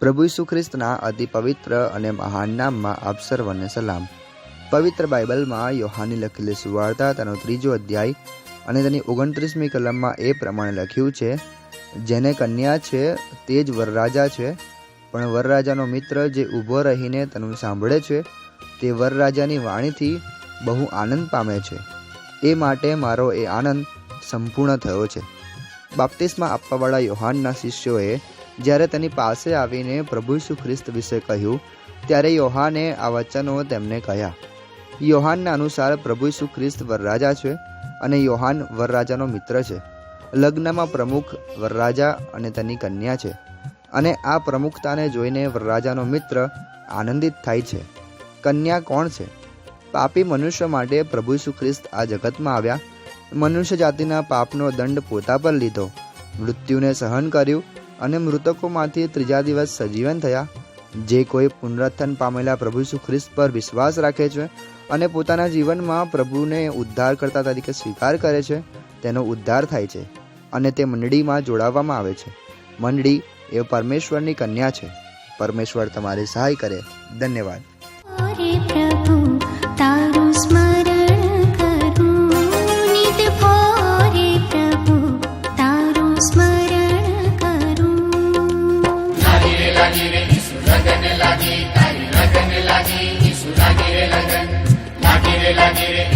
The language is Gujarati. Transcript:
પ્રભુ ઈસુ ખ્રિસ્તના અતિ પવિત્ર અને મહાન નામમાં આપ સર્વને સલામ. પવિત્ર બાઇબલમાં યોહાની લખેલી સુવાર્તા, તેનો ત્રીજો અધ્યાય અને તેની ઓગણત્રીસમી કલમમાં એ પ્રમાણે લખ્યું છે, જેને કન્યા છે, તે જ વરરાજા છે. પણ વરરાજાનો મિત્ર જે ઊભો રહીને તેનું સાંભળે છે, તે વરરાજાની વાણીથી બહુ આનંદ પામે છે. એ માટે મારો એ આનંદ સંપૂર્ણ થયો છે. બાપ્તિસ્મા આપવાવાળા યોહાનના શિષ્યોએ જ્યારે તેની પાસે આવીને પ્રભુ ઈસુ ખ્રિસ્ત વિશે કહ્યું, ત્યારે યોહાને આ વચનો તેમને કહ્યા. યોહાનના અનુસાર પ્રભુ ઈસુ ખ્રિસ્ત વરરાજા છે અને યોહાન વરરાજાનો મિત્ર છે. લગ્નમાં પ્રમુખ વરરાજા અને તેની કન્યા છે. અને આ પ્રમુખતાને જોઈને વરરાજાનો મિત્ર આનંદિત થાય છે. કન્યા કોણ છે? પાપી મનુષ્ય માટે પ્રભુ ઈસુ ખ્રિસ્ત આ જગતમાં આવ્યા. મનુષ્ય જાતિના પાપનો દંડ પોતા પર લીધો. મૃત્યુને સહન કર્યું અને મૃતકોમાંથી ત્રીજા દિવસ સજીવન થયા. જે કોઈ પુનરુત્થાન પામેલા પ્રભુ ઈસુ ખ્રિસ્ત પર વિશ્વાસ રાખે છે અને પોતાના જીવનમાં પ્રભુને ઉદ્ધાર કરતા તરીકે સ્વીકાર કરે છે, તેનો ઉદ્ધાર થાય છે અને તે મંડળીમાં જોડાવવામાં આવે છે. મંડળી એ પરમેશ્વરની કન્યા છે. પરમેશ્વર તમારી સહાય કરે. ધન્યવાદ. પ્રભુ, તારું સ્મરણ लागी रे निसू लगन लागी तारी लगन लागी निसू लागी रे लगन लागी रे लागी रे.